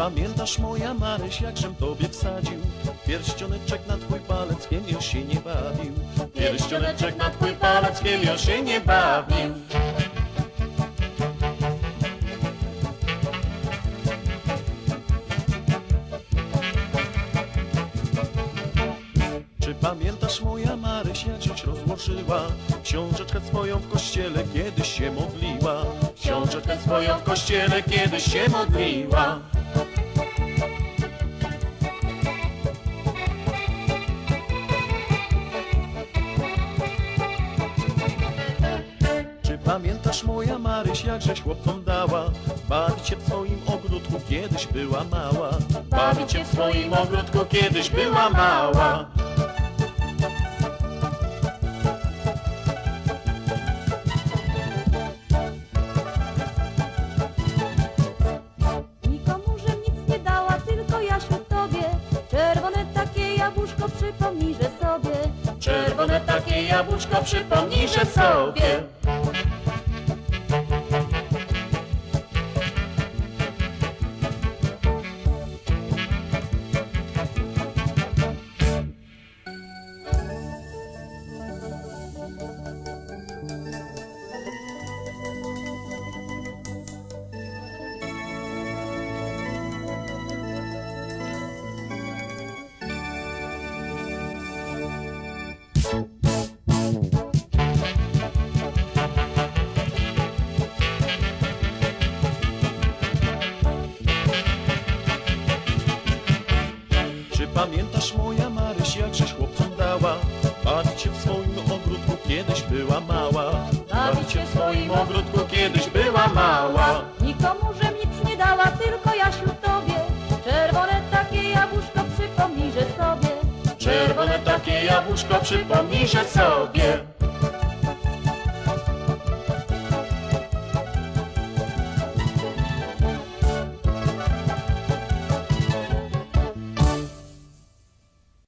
pamiętasz moja Maryś, jakżem tobie wsadził? Pierścioneczek na twój palec, już się nie bawił. Pierścioneczek na twój palec, już się nie bawił. Czy pamiętasz moja Maryś, jak żeś rozłożyła Książeczkę swoją w kościele, kiedyś się modliła? Książeczkę swoją w kościele, kiedyś się modliła pamiętasz moja Maryś, jak żeś chłopcom dała Bawić się w swoim ogródku, kiedyś była mała Bawić się w swoim ogródku, kiedyś była mała Nikomu, że nic nie dała, tylko Jasiu tobie. Czerwone takie jabłuszko, przypomnij, że sobie. Czerwone takie jabłuszko, przypomnij, że sobie Czy pamiętasz moja Maryś, jak żeś chłopcom dała Bawić się w swoim ogródku, kiedyś była mała Bawić się w swoim ogródku, kiedyś była mała Nikomu, że nic nie dała, tylko Jasiu tobie. Czerwone takie jabłuszko, przypomnij, że sobie. Czerwone takie jabłuszko, przypomnij, że sobie